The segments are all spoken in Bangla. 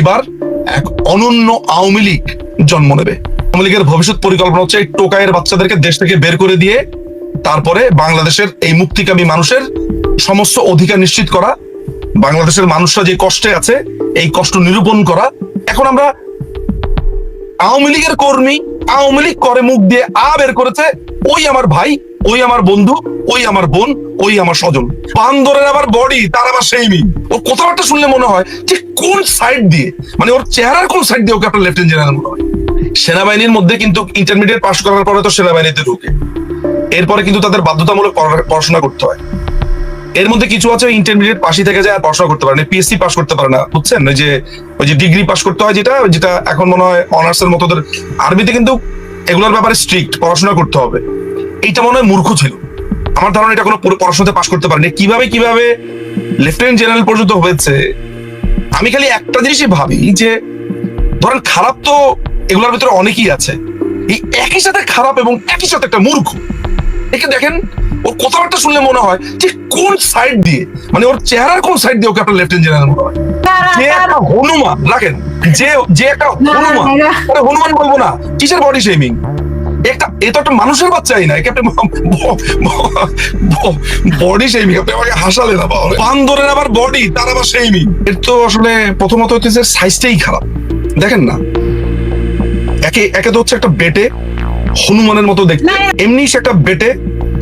এবার এক অনন্য আওয়ামী লীগ জন্ম নেবে। আওয়ামী লীগের ভবিষ্যৎ পরিকল্পনা হচ্ছে এই টোকাইয়ের বাচ্চাদেরকে দেশ থেকে বের করে দিয়ে তারপরে বাংলাদেশের এই মুক্তিকামী মানুষের সমস্ত অধিকার নিশ্চিত করা, বাংলাদেশের মানুষরা যে কষ্টে আছে এই কষ্ট নিরূপণ করা। এখন আমরা আওয়ামী লীগের কর্মী, আওয়ামী লীগ করে মুখ দিয়ে আ বের করেছে, ওই আমার ভাই ওই আমার বন্ধু, ওই আমার বোন, ওই আমার স্বজন। বান্দরের আবার বডি তার আবার সেই মি ওর কথাবার্তা শুনলে মনে হয় যে কোন সাইড দিয়ে? মানে ওর চেহারার কোন সাইড দিয়ে ওকে আপনার লেফটেন্যান্ট জেনারেল মনে হয়? সেনাবাহিনীর মধ্যে কিন্তু ইন্টারমিডিয়েট পাশ করার পরে তো সেনাবাহিনীতে ঢুকে। এরপরে কিন্তু তাদের বাধ্যতামূলক পড়াশোনা করতে হয়। এর মধ্যে কিছু আছে ইন্টারমিডিয়েট পাশই থেকে যায় আর পড়াশোনা করতে পারে না। পিএসসি পাস করতে পারে না, বুঝছেন? ওই যে ওই যে ডিগ্রি পাস করতে হয় যেটা যেটা এখন মনে হয় অনার্স এর মতো আরবিতে কিন্তু এগুলোর ব্যাপারে স্ট্রিক্ট পড়াশোনা করতে হবে। এইটা মনে হয় মূর্খ ছিল। আমার ধারণা এটা কোনো পড়াশোনাতে পাস করতে পারেনি। কীভাবে কীভাবে লেফটেন্যান্ট জেনারেল পর্যন্ত হয়েছে? আমি খালি একটা জিনিসই ভাবি যে ধরেন খারাপ তো এগুলোর ভিতরে অনেকই আছে। এই একই সাথে খারাপ এবং একই সাথে একটা মূর্খ। একে দেখেন ওর কথাবার্তা শুনলে মনে হয় যে কোন সাইড দিয়ে? মানে ওর চেহারার কোন সাইড দিয়ে ওকে আপনার লেফটেন্যান্ট জেনারেল মনে হয়? যে একটা হনুমান রাখেন। যে যে একটা হনুমান। হনুমান বলব না কিসের বডি শেমিং একটা এ তো একটা মানুষের বাচ্চাই না একে আপনি বডি শেমিং আপনি আমাকে হাসালে না বাবা। বান্দরের আবার বডি তার আবার শেমিং এর তো আসলে প্রথমত হচ্ছে সাইজটাই খারাপ। দেখেন না? একে একে তো হচ্ছে একটা বেটে হনুমানের মতো দেখতে। এমনি সে একটা বেটে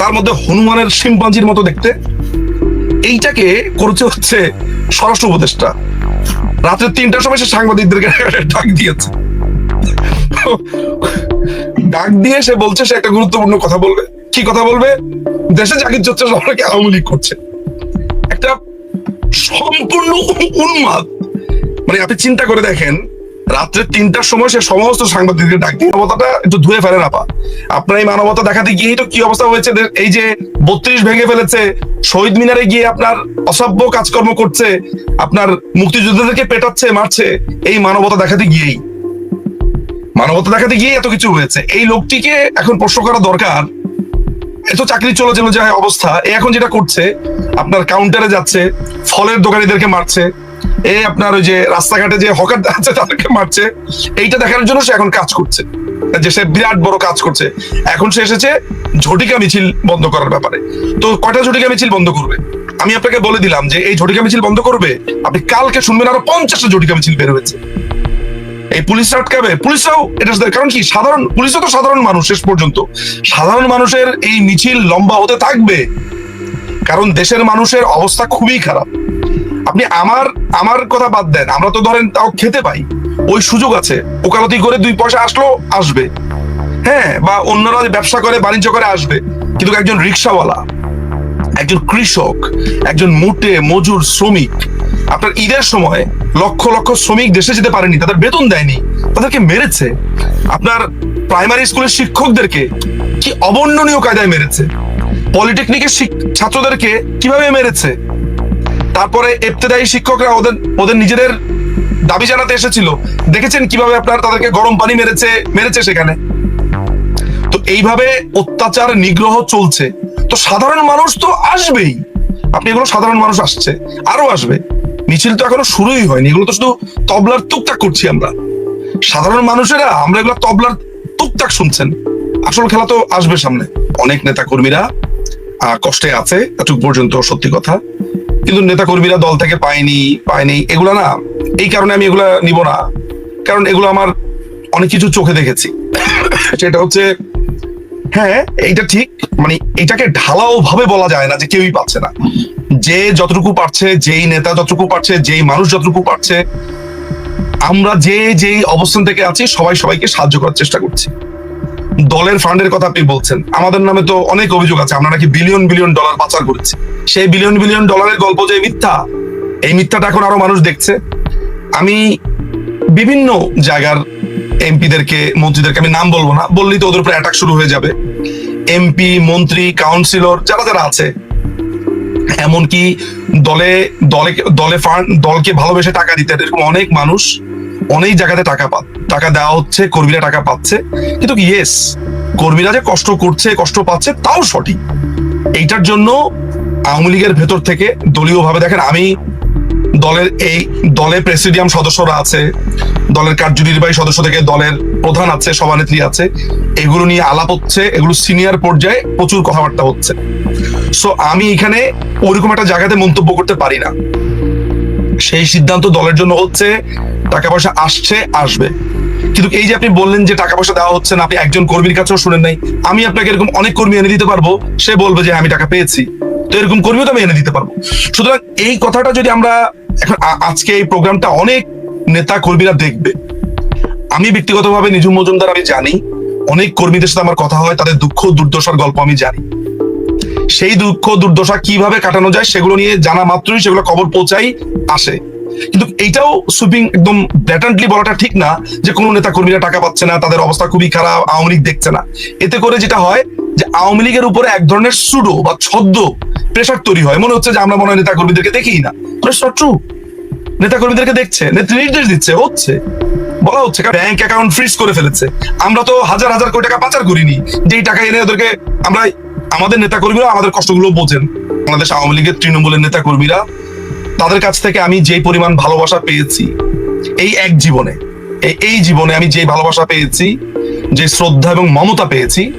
তার মধ্যে হনুমানের শিম্পাঞ্জির মতো দেখতে। এইটাকে করেছে হচ্ছে স্বরাষ্ট্র উপদেষ্টা। রাত্রে তিনটার সময় সে সাংবাদিকদেরকে ডাক দিয়েছে। ডাক দিয়ে সে বলছে, সে একটা গুরুত্বপূর্ণ কথা বলবে। কি কথা বলবে? দেশে জাগির চর্চা সবাইকে আওয়ামী লীগ করছে। একটা সম্পূর্ণ উন্মাদ। মানে আপনি চিন্তা করে দেখেন, রাত্রে তিনটার সময় সে সমস্ত সাংবাদিকদের ডাক দিয়ে মানবতাটা একটু ধুয়ে ফেলে না পা। আপনার এই মানবতা দেখাতে গিয়েই তো কি অবস্থা হয়েছে? এই যে বত্রিশ ভেঙে ফেলেছে, শহীদ মিনারে গিয়ে আপনার অসভ্য কাজকর্ম করছে, আপনার মুক্তিযোদ্ধাদেরকে পেটাচ্ছে, মারছে, এই মানবতা দেখাতে গিয়েই। মানবতা দেখাতে গিয়ে এত কিছু হয়েছে। এই লোকটিকে এখন প্রশ্ন করা দরকার। এত চাকরি চলে চলে যায় অবস্থা। এ এখন যেটা করছে, আপনার কাউন্টারে যাচ্ছে, ফলের দোকানিদেরকে মারছে, এ আপনার ওই যে রাস্তাঘাটে যে হকার আছে তাদেরকে মারছে, এইটা দেখানোর জন্য সে এখন কাজ করছে। যে সে বিরাট বড় কাজ করছে। এখন সে এসেছে ঝটিকা মিছিল বন্ধ করার ব্যাপারে। তো কয়টা ঝটিকা মিছিল বন্ধ করবে? আমি আপনাকে বলে দিলাম যে এই ঝটিকা মিছিল বন্ধ করবে, আপনি কালকে শুনবেন আরও পঞ্চাশটা ঝটিকা মিছিল বের হয়েছে। এই পুলিশ আটকাবে? পুলিশরাও এটা কারণ কি? সাধারণ পুলিশও তো সাধারণ মানুষ শেষ পর্যন্ত। সাধারণ মানুষের এই মিছিল লম্বা হতে থাকবে। কারণ দেশের মানুষের অবস্থা খুবই খারাপ। আপনি আমার আমার কথা বাদ দেন। আমরা তো ধরেন তাও খেতে পাই। ওই সুযোগ আছে। ওকালতি করে দুই পয়সা আসলো, আসবে। হ্যাঁ বা অন্যরা ব্যবসা করে, বাণিজ্য করে, আসবে। কিন্তু একজন রিক্সাওয়ালা, একজন কৃষক, একজন মোটে, মজুর শ্রমিক, আপনার ঈদের সময় লক্ষ লক্ষ শ্রমিক দেশে যেতে পারেনি, তাদের বেতন দেয়নি, তাদেরকে মেরেছে। আপনার প্রাইমারি স্কুলের শিক্ষকদেরকে কি অবর্ণনীয় কায়দায় মেরেছে? পলিটেকনিকের ছাত্রদেরকে কীভাবে মেরেছে? তারপরে এফতেদায়ী শিক্ষকরা ওদের ওদের নিজেদের দাবি জানাতে এসেছিল। দেখেছেন কীভাবে আপনার তাদেরকে গরম পানি মেরেছে মেরেছে সেখানে? তো এইভাবে অত্যাচার, নিগ্রহ চলছে। তো সাধারণ মানুষ তো আসবেই। আপনি এগুলো সাধারণ মানুষ আসছে, আরও আসবে। মিছিল তো এখনও শুরুই হয়নি, এগুলো তো শুধু তবলার টুকটাক করছি আমরা। সাধারণ মানুষেরা, আমরা এগুলো তবলার টুকটাক শুনছেন। আসল খেলা তো আসবে সামনে। অনেক নেতা কর্মীরা কষ্টে আছে, এতটুকু পর্যন্ত সত্যি কথা। কিন্তু নেতা কর্মীরা দল থেকে পায়নি পায়নি, এগুলা না, এই কারণে আমি এগুলা নিব না। কারণ এগুলো আমার অনেক কিছু চোখে দেখেছি। সেটা হচ্ছে হ্যাঁ এইটা ঠিক মানে এটাকে ঢালাও ভাবে বলা যায় না যে কেউই পাচ্ছে না। যে যতটুকু পারছে, যেই নেতা যতটুকু পারছে, যেই মানুষ যতটুকু পারছে, আমরা যে যেই অবস্থান থেকে আছি, সবাই সবাইকে সাহায্য করার চেষ্টা করছি। দলের ফান্ডের কথা আপনি বলছেন। আমাদের নামে তো অনেক অভিযোগ আছে, আমরা নাকি বিলিয়ন বিলিয়ন ডলার পাচার করেছি। সেই বিলিয়ন বিলিয়ন ডলারের গল্প যে মিথ্যা, এই মিথ্যাটা এখন আরও মানুষ দেখছে। আমি বিভিন্ন জায়গার এমপিদেরকে, মন্ত্রীদেরকে, আমি নাম বলব না, বললেই তো ওদের উপরে অ্যাটাক শুরু হয়ে যাবে। এমপি, মন্ত্রী কাউন্সিলর যারা যারা আছে এমনকি দলে দলে দলে ফান্ড দলকে ভালোবেসে টাকা দিতে এরকম অনেক মানুষ অনেক জায়গাতে টাকা পা, টাকা দেওয়া হচ্ছে, কর্মীরা টাকা পাচ্ছে। কিন্তু ইয়েস কর্মীরা যে কষ্ট করছে, কষ্ট পাচ্ছে, তাও সঠিক। এইটার জন্য আওয়ামী লীগের ভেতর থেকে দলীয় ভাবে দেখেন, আমি দলের এই দলে প্রেসিডিয়াম সদস্যরা আছে, দলের কার্যনির্বাহী সদস্য থেকে দলের প্রধান আছে, সভানেত্রী আছে, এগুলো নিয়ে আলাপ হচ্ছে, এগুলো সিনিয়র পর্যায়ে প্রচুর কথাবার্তা হচ্ছে। সো আমি এখানে ওইরকম একটা জায়গাতে মন্তব্য করতে পারি না। সেই সিদ্ধান্ত দলের জন্য হচ্ছে, টাকা পয়সা আসছে, আসবে। কিন্তু এই যে আপনি বললেন যে টাকা পয়সা দেওয়া হচ্ছে না, আপনি একজন কর্মীর কাছেও শুনেন নাই। আমি আপনাকে এরকম অনেক কর্মী এনে দিতে পারব, সে বলবে যে আমি টাকা পেয়েছি। তো এরকম কর্মীও তো আমি এনে দিতে পারব। সুতরাং এই কথাটা যদি আমরা এখন আজকে এই প্রোগ্রামটা অনেক নেতা কর্মীরা দেখবে। আমি ব্যক্তিগতভাবে নিজুম মজুমদার আমি জানি, অনেক কর্মীদের সাথে আমার কথা হয়, তাদের দুঃখ দুর্দশার গল্প আমি জানি। সেই দুঃখ, দুর্দশা কীভাবে কাটানো যায় সেগুলো নিয়ে জানা মাত্রই সেগুলো খবর পৌঁছাই আসে। কিন্তু এইটাও সুইপিং একদম ব্ল্যাটান্টলি বলাটা ঠিক না যে কোনো নেতা কর্মীরা টাকা পাচ্ছে না, তাদের অবস্থা খুবই খারাপ, আওয়ামী লীগ দেখছে না। এতে করে যেটা হয় যে আওয়ামী লীগের উপরে এক ধরনের সুডো বা ছদ্ম প্রেশার তৈরি হয়। মনে হচ্ছে যে আমরা মনে হয় নেতা কর্মীদেরকে দেখি না ট্রু নেতা কর্মীদেরকে দেখছে, নেত্রী নির্দেশ দিচ্ছে, হচ্ছে। বলা হচ্ছে ব্যাংক অ্যাকাউন্ট ফ্রিজ করে ফেলেছে। আমরা তো হাজার হাজার কোটি টাকা পাচার করিনি। যেই টাকা এনে ওদেরকে আমরা আমাদের নেতা কর্মীরা আমাদের কষ্টগুলো বোঝেন। বাংলাদেশ আওয়ামী লীগের তৃণমূলের নেতা কর্মীরা তাদের কাছ থেকে আমি যে পরিমাণ ভালোবাসা পেয়েছি, এই এক জীবনে, এই- জীবনে আমি যে ভালোবাসা পেয়েছি, যে শ্রদ্ধা এবং মমতা পেয়েছি,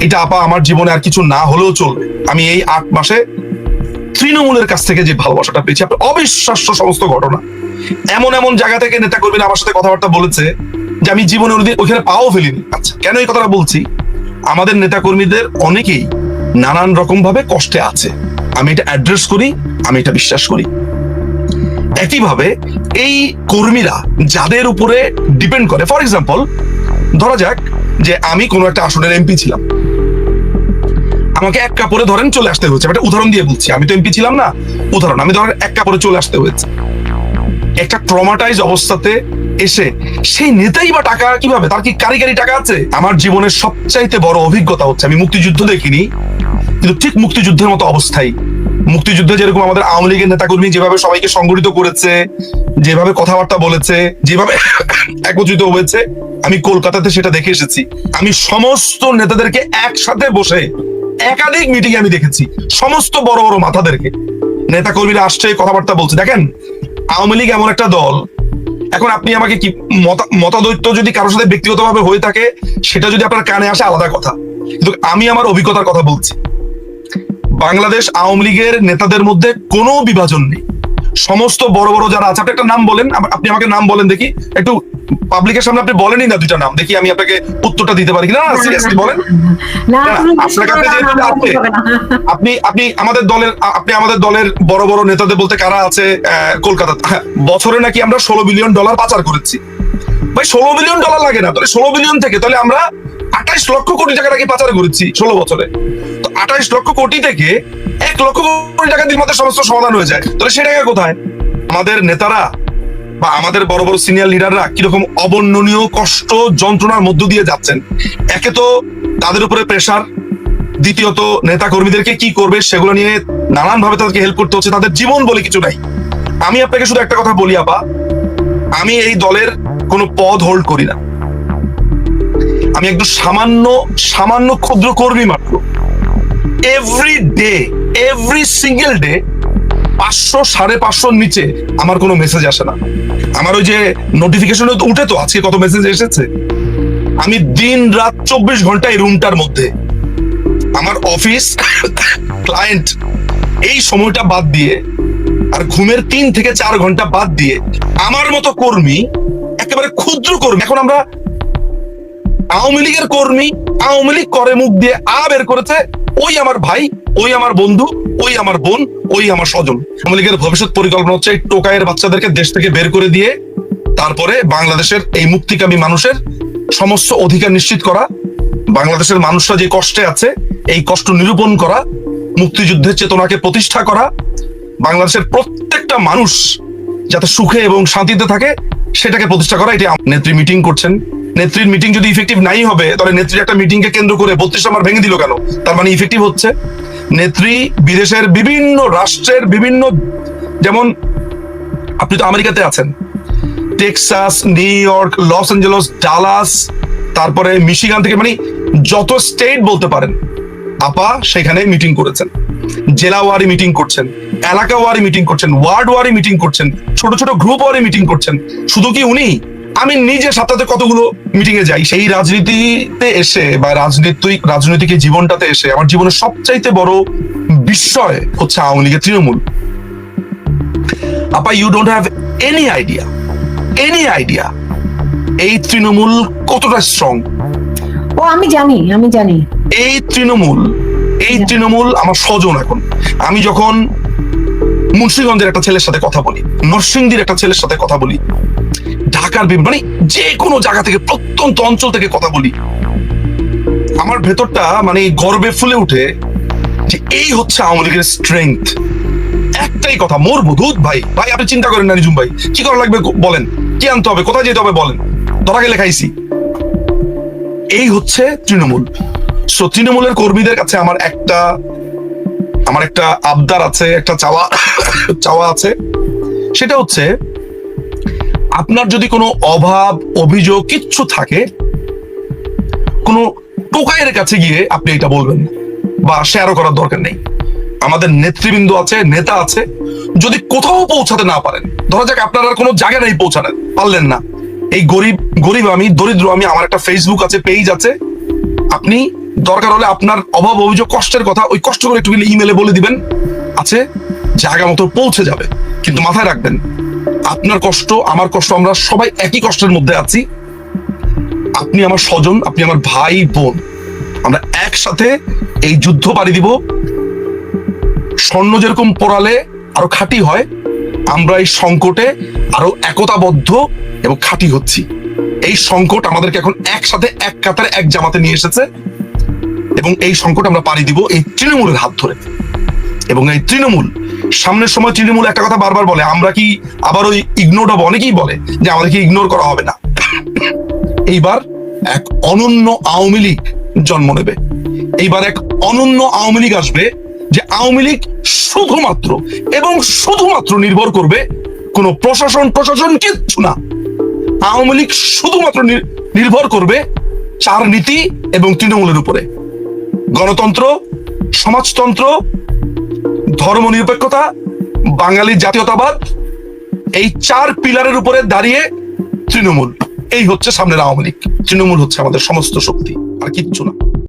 এটা আপা আমার জীবনে আর কিছু না হলেও চলবে। আমি এই আট মাসে তৃণমূলের কাছ থেকে যে ভালোবাসাটা পেয়েছি, আপনার অবিশ্বাস্য সমস্ত ঘটনা। এমন এমন জায়গা থেকে নেতা কর্মীরা আমার সাথে কথাবার্তা বলেছে যে আমি জীবনে ওইখানে পাও ফেলিনি। আচ্ছা কেন এই কথাটা বলছি? আমাদের নেতা কর্মীদের অনেকেই নানান রকম ভাবে কষ্টে আছে। আমি এটা অ্যাড্রেস করি, আমি এটা বিশ্বাস করি। একইভাবে এই কর্মীরা যাদের উপরে ডিপেন্ড করে ফর এক্সাম্পল ধরা যাক যে আমি কোনো একটা আসনের এমপি ছিলাম। আমাকে এক কাপড়ে ধরেন চলে আসতে হয়েছে একটা উদাহরণ দিয়ে বলছি, আমি তো এমপি ছিলাম না। উদাহরণ, আমি ধরেন এক কাপড়ে চলে আসতে হয়েছে। একটা ট্রমাটাইজ অবস্থাতে এসে সেই নেতাই বা টাকা কীভাবে, তার কি কারিগরি টাকা আছে? আমার জীবনের সবচাইতে বড় অভিজ্ঞতা হচ্ছে, আমি মুক্তিযুদ্ধ দেখিনি কিন্তু ঠিক মুক্তিযুদ্ধের মতো অবস্থায়। মুক্তিযুদ্ধে যেরকম আমাদের আওয়ামী লীগের নেতাকর্মী যেভাবে সবাইকে সংগঠিত করেছে, যেভাবে কথাবার্তা বলেছে, যেভাবে একত্রিত হয়েছে, আমি কলকাতাতে সেটা দেখে এসেছি। আমি সমস্ত নেতাদেরকে একসাথে বসে একাধিক মিটিং আমি দেখেছি। সমস্ত বড় বড় মাথাদেরকে। নেতা কর্মীরা আসছে, কথাবার্তা বলছে। দেখেন, আওয়ামী লীগ এমন একটা দল। এখন আপনি আমাকে কি মতা- মতাদৈত্য যদি কারোর সাথে ব্যক্তিগতভাবে হয়ে থাকে, সেটা যদি আপনার কানে আসে, আলাদা কথা। কিন্তু আমি আমার অভিজ্ঞতার কথা বলছি। বাংলাদেশ আওয়ামী লীগের নেতাদের মধ্যে কোনো বিভাজন নেই। সমস্ত বড় বড় যারা আছে আপনি একটা নাম বলেন আপনি আমাকে নাম বলেন দেখি। একটু পাবলিকের সামনে আপনি বলেনই না দুইটা নাম দেখি আমি আপনাকে উত্তরটা দিতে পারি কিনা। সিরিয়াসলি বলেন। না না, তুমি আপনার কাছে যেহেতু আছে, বলতে হবে না। আপনি আপনি আমাদের দলের আপনি আমাদের দলের বড় বড় নেতাদের বলতে কারা আছে আহ, কলকাতাতে হ্যাঁ, বছরে নাকি আমরা ষোলো বিলিয়ন ডলার পাচার করেছি। ভাই ষোলো বিলিয়ন ডলার লাগে না তাহলে ষোলো বিলিয়ন থেকে তাহলে আমরা আঠাইশ লক্ষ কোটি টাকা নাকি পাচার করেছি ষোলো বছরে। আঠাইশ লক্ষ কোটি থেকে এক লক্ষ কোটি টাকা দিয়ে আমাদের সমস্ত সমাধান হয়ে যায়। তাহলে সে টাকা কোথায়? আমাদের নেতারা বা আমাদের বড় বড় সিনিয়র লিডাররা কীরকম অবর্ণনীয় কষ্ট যন্ত্রণার মধ্য দিয়ে যাচ্ছেন? একে তো তাদের উপরে প্রেসার দ্বিতীয়ত নেতা কর্মীদেরকে কি করবে সেগুলো নিয়ে নানান ভাবে তাদেরকে হেল্প করতে হচ্ছে, তাদের জীবন বলে কিছু নাই। আমি আপনাকে শুধু একটা কথা বলি আপা, আমি এই দলের কোনো পদ হোল্ড করি না। আমি একদম সামান্য সামান্য ক্ষুদ্র কর্মী মাত্র। Every day every single day পাঁচশো, সাড়ে পাঁচশোর নিচে আমার কোনো মেসেজ আসে না। আমার ওই যে নোটিফিকেশন উঠে তো, আজকে কত মেসেজ এসেছে। আমি দিন রাত চব্বিশ ঘণ্টা এই রুমটার মধ্যে। আমার অফিস ক্লায়েন্ট এই সময়টা বাদ দিয়ে আর ঘুমের তিন থেকে চার ঘণ্টা বাদ দিয়ে আমার মতো কর্মী, একেবারে ক্ষুদ্র কর্মী, এখন আমরা আওয়ামী লীগের কর্মী, আওয়ামী লীগ করে মুখ দিয়ে আ বের করেছে ওই আমার ভাই, ওই আমার বন্ধু, ওই আমার বোন, ওই আমার স্বজন। আওয়ামী লীগের ভবিষ্যৎ পরিকল্পনা হচ্ছে টোকায়ের বাচ্চাদেরকে দেশ থেকে বের করে দিয়ে তারপরে বাংলাদেশের এই মুক্তিকামী মানুষের সমস্ত অধিকার নিশ্চিত করা, বাংলাদেশের মানুষরা যে কষ্টে আছে, এই কষ্ট নিরূপণ করা, মুক্তিযুদ্ধের চেতনাকে প্রতিষ্ঠা করা, বাংলাদেশের প্রত্যেকটা মানুষ যাতে সুখে এবং শান্তিতে থাকে, সেটাকে প্রতিষ্ঠা করা, এটি নেত্রী মিটিং করছেন। নেত্রীর মিটিং যদি ইফেক্টিভ নাই হবে, তাহলে নেত্রীর একটা মিটিংকে কেন্দ্র করে বত্রিশ নম্বর ভেঙে দিল কেন? তার মানে ইফেক্টিভ হচ্ছে। নেত্রী বিদেশের বিভিন্ন রাষ্ট্রের বিভিন্ন, যেমন আপনি তো আমেরিকাতে আছেন, Texas, New York, Los Angeles, Dallas, তারপরে মিশিগান থেকে মানে যত স্টেট বলতে পারেন, আপা সেখানে মিটিং করেছেন জেলা ওয়ারি মিটিং করছেন এলাকা ওয়ারি মিটিং করছেন ওয়ার্ড ওয়ারি মিটিং করছেন, ছোট ছোট গ্রুপ ওয়ারি মিটিং করছেন। শুধু কি উনি? আমি নিজে সাথে কতগুলো মিটিং এ যাই সেই রাজনীতিতে এসে বা রাজনৈতিক রাজনৈতিক জীবনটাতে এসে আমার জীবনের সবচাইতে বড় বিস্ময় হচ্ছে আওয়ামী লীগের তৃণমূল। আপা you don't have any idea any idea এই তৃণমূল কতটা স্ট্রং ও আমি জানি আমি জানি। এই তৃণমূল এই তৃণমূল আমার স্বজন এখন। আমি যখন মুন্সিগঞ্জের একটা ছেলের সাথে কথা বলি নরসিংদীর একটা ছেলের সাথে কথা বলি ঢাকার বিভিন্ন মানে যে কোনো জায়গা থেকে, প্রত্যন্ত অঞ্চল থেকে কথা বলি। আমার ভেতরটা মানে গর্বে ফুলে উঠে যে এই হচ্ছে আওয়ামী লীগের স্ট্রেংথ একটাই কথা, মোর বুধুত ভাই। ভাই, আপনি চিন্তা করেন না রিজুম ভাই। কি করা লাগবে বলেন। কি আনতে হবে, কোথায় যেতে হবে বলেন। ধরা গেলে খাইছি। এই হচ্ছে তৃণমূল। সো তৃণমূলের কর্মীদের কাছে আমার একটা আমার একটা আবদার আছে, একটা চাওয়া চাওয়া আছে। সেটা হচ্ছে আপনার যদি কোনো অভাব, অভিযোগ কিচ্ছু থাকে, কোনো টোকাইয়ের কাছে গিয়ে আপনি এটা বলবেন বা শেয়ারও করার দরকার নেই। আমাদের নেতৃবৃন্দ আছে, নেতা আছে, যদি কোথাও পৌঁছাতে না পারেন, ধরা যাক আপনার আর কোনো জায়গা নেই পৌঁছালেন পারলেন না। এই গরিব গরিব আমি, দরিদ্র আমি, আমার একটা ফেসবুক আছে পেজ আছে, আপনি দরকার হলে আপনার অভাব, অভিযোগ, কষ্টের কথা, ওই কষ্ট করে একটু ইমেলে বলে দিবেন, আছে, জায়গা মতো পৌঁছে যাবে, কিন্তু মাথায় রাখবেন আপনার কষ্ট, আমার কষ্ট, আমরা সবাই একই কষ্টের মধ্যে আছি। আপনি আমার স্বজন, আপনি আমার ভাই, বোন। আমরা একসাথে এই যুদ্ধ পাড়ি দিব। স্বর্ণ যেরকম পড়ালে আরও খাঁটি হয়, আমরা এই সংকটে আরও একতাবদ্ধ এবং খাঁটি হচ্ছি। এই সংকট আমাদেরকে এখন একসাথে, এক কাতারে, এক জামাতে নিয়ে এসেছে। এবং এই সংকট আমরা পাড়ি দিব এই তৃণমূলের হাত ধরে। এবং এই তৃণমূল সামনের সময় তৃণমূল একটা কথা বারবার বলে, আমরা কি আবার ওই ইগনোর হব? অনেকেই বলে যে আমাদেরকে ইগনোর করা হবে না। এইবার এক অনন্য আওয়ামী লীগ জন্ম নেবে। এইবার এক অনন্য আওয়ামী লীগ আসবে যে আওয়ামী লীগ শুধুমাত্র এবং শুধুমাত্র নির্ভর করবে কোন প্রশাসন প্রশাসন কিচ্ছু না। আওয়ামী লীগ শুধুমাত্র নির- নির্ভর করবে চার নীতি এবং তৃণমূলের উপরে। গণতন্ত্র, সমাজতন্ত্র ধর্মনিরপেক্ষতা বাঙালি জাতীয়তাবাদ, এই চার পিলারের উপরে দাঁড়িয়ে তৃণমূল। এই হচ্ছে সামনের আওয়ামী লীগ। তৃণমূল হচ্ছে আমাদের সমস্ত শক্তি, আর কিচ্ছু না।